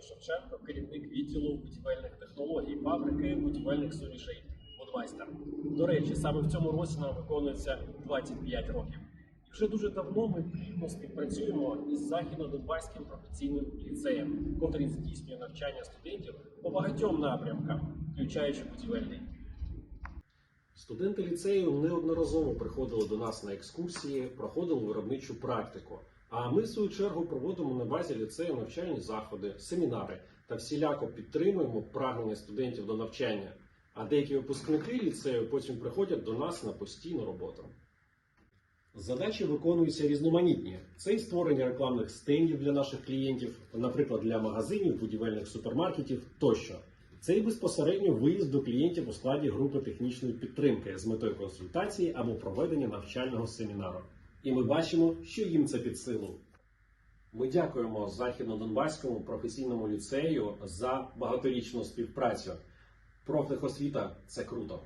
Шевченко, керівник відділу будівельних технологій фабрики будівельних сумішей Будвайстер. До речі, саме в цьому році нам виконується 25 років. І вже дуже давно ми плідно співпрацюємо із західно-донбаським професійним ліцеєм, котрий здійснює навчання студентів по багатьом напрямкам, включаючи будівельний. Студенти ліцею неодноразово приходили до нас на екскурсії, проходили виробничу практику. А ми, в свою чергу, проводимо на базі ліцею навчальні заходи, семінари та всіляко підтримуємо прагнення студентів до навчання. А деякі випускники ліцею потім приходять до нас на постійну роботу. Задачі виконуються різноманітні. Це і створення рекламних стендів для наших клієнтів, наприклад, для магазинів, будівельних супермаркетів тощо. Це і безпосередньо виїзд до клієнтів у складі групи технічної підтримки з метою консультації або проведення навчального семінару. І ми бачимо, що їм це під силу. Ми дякуємо Західно-Донбаському професійному ліцею за багаторічну співпрацю. Профтехосвіта це круто.